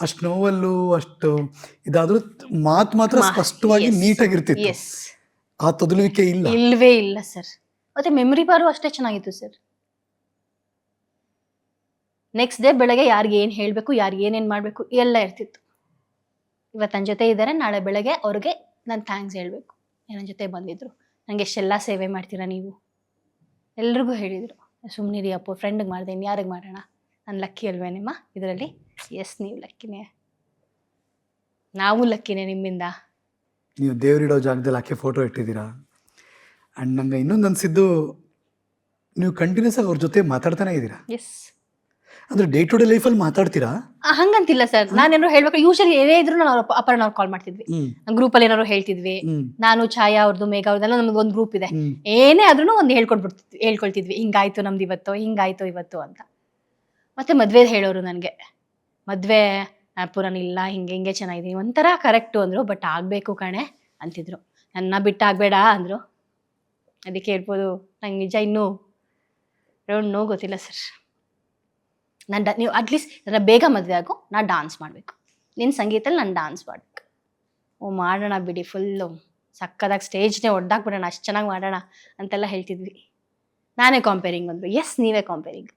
ಅಷ್ಟು ನೋವಲ್ಲೂ ಅಷ್ಟು ಇದಾದ್ರೂ ಮಾತು ಮಾತ್ರ ಸ್ಪಷ್ಟವಾಗಿ ನೀಟಾಗಿರ್ತಿತ್ತು. ಎಸ್ ಆ ತೊದಲುವಿಕೆ ಇಲ್ಲ. ಇಲ್ವೇ ಇಲ್ಲ ಸರ್ ಮತ್ತೆ ಮೆಮರಿ ಬಾರು ಅಷ್ಟೇ ಚೆನ್ನಾಗಿತ್ತು ಸರ್ ನೆಕ್ಸ್ಟ್ ಡೇ ಬೆಳಗ್ಗೆ ಯಾರಿಗೆ ಏನು ಹೇಳಬೇಕು ಯಾರಿಗೆ ಏನೇನು ಮಾಡಬೇಕು ಎಲ್ಲ ಇರ್ತಿತ್ತು. ಇವತ್ತು ನನ್ನ ಜೊತೆ ಇದ್ದಾರೆ ನಾಳೆ ಬೆಳಗ್ಗೆ ಅವ್ರಿಗೆ ನಾನು ಥ್ಯಾಂಕ್ಸ್ ಹೇಳಬೇಕು. ನನ್ನ ಜೊತೆ ಬಂದಿದ್ರು. ನನಗೆ ಎಷ್ಟೆಲ್ಲ ಸೇವೆ ಮಾಡ್ತೀರಾ ನೀವು? ಎಲ್ರಿಗೂ ಹೇಳಿದರು. ಸುಮ್ಮನಿರಿ ಅಪ್ಪ ಫ್ರೆಂಡ್ಗೆ ಮಾಡಿದೆ ಯಾರಿಗೆ ಮಾಡೋಣ? ನಾನು ಲಕ್ಕಿ ಅಲ್ವೇ ನಿಮ್ಮ? ಇದರಲ್ಲಿ? ಎಸ್ ನೀವು ಲಕ್ಕಿನೇ ನಾವು ಲಕ್ಕಿನೇ ನಿಮ್ಮಿಂದ. ನೀವು ದೇವರಿಡೋ ಜಾಗದಲ್ಲಿ ಆಕೆ ಫೋಟೋ ಇಟ್ಟಿದ್ದೀರಾ? ಆ್ಯಂಡ್ ನಂಗೆ ಇನ್ನೊಂದು ಅನಿಸಿದ್ದು ನೀವು ಕಂಟಿನ್ಯೂಸ್ ಆಗಿ ಅವ್ರ ಜೊತೆ ಮಾತಾಡ್ತಾನೆ ಇದ್ದೀರಾ? ಎಸ್ ಅಂದ್ರೆ ಡೇ ಟು ಡೇ ಲೈಫಲ್ಲಿ ಮಾತಾಡ್ತೀರಾ? ಹಂಗಂತಿಲ್ಲ ಸರ್. ನಾನೇನಾದ್ರು ಹೇಳ್ಬೇಕು? ಯೂಶಲಿ ಏನೇ ಇದ್ರು ನಾವು ಅಪರ್ಣ ಅವ್ರು ಕಾಲ್ ಮಾಡ್ತಿದ್ವಿ ಗ್ರೂಪ್ ಅಲ್ಲಿ ಏನಾದ್ರು ಹೇಳ್ತಿದ್ವಿ. ನಾನು ಛಾಯಾ ಅವ್ರದ್ದು ಮೇಘ ಅವ್ರದ್ದೆಲ್ಲ ನಮ್ದು ಒಂದು ಗ್ರೂಪ್ ಇದೆ. ಏನೇ ಆದ್ರೂ ಒಂದು ಹೇಳ್ಕೊಡ್ಬಿಡ್ತಿ ಹೇಳ್ಕೊಳ್ತಿದ್ವಿ. ಹಿಂಗಾಯ್ತು ನಮ್ದು ಇವತ್ತು ಹಿಂಗಾಯ್ತು ಇವತ್ತು ಅಂತ. ಮತ್ತೆ ಮದ್ವೆ ಹೇಳೋರು ನನಗೆ. ಮದ್ವೆ ಪುರಾಣ ಇಲ್ಲ, ಹಿಂಗೆ ಹಿಂಗೆ ಚೆನ್ನಾಗಿದ್ದೀನಿ. ಒಂಥರ ಕರೆಕ್ಟು ಅಂದ್ರು ಬಟ್ ಆಗಬೇಕು ಕಣೆ, ಅಂತಿದ್ರು. ನನ್ನ ಬಿಟ್ಟಾಗಬೇಡ ಅಂದ್ರು. ಅದಕ್ಕೆ ಹೇಳ್ಬೋದು, ನಂಗೆ ನಿಜ ಇನ್ನೂ ರೌಂಡ್ ನೋ ಗೊತ್ತಿಲ್ಲ ಸರ್ ನಾನು ಡ, ನೀವು ಅಟ್ಲೀಸ್ಟ್ ನನ್ನ ಬೇಗ ಮದುವೆ ಆಗು, ನಾ ಡಾನ್ಸ್ ಮಾಡಬೇಕು. ನಿನ್ನ ಸಂಗೀತಲ್ಲಿ ನಾನು ಡಾನ್ಸ್ ಮಾಡಬೇಕು. ಓ, ಮಾಡೋಣ ಬಿಡಿ ಫುಲ್ಲು ಸಕ್ಕದಾಗಿ ಸ್ಟೇಜ್ನೇ ಒಡ್ಡಾಕ್ಬಿಡೋಣ ಅಷ್ಟು ಚೆನ್ನಾಗಿ ಮಾಡೋಣ ಅಂತೆಲ್ಲ ಹೇಳ್ತಿದ್ವಿ. ನಾನೇ ಕಾಂಪೇರಿಂಗ್ ಅಂದರು. ಎಸ್ ನೀವೇ ಕಾಂಪೇರಿಂಗ್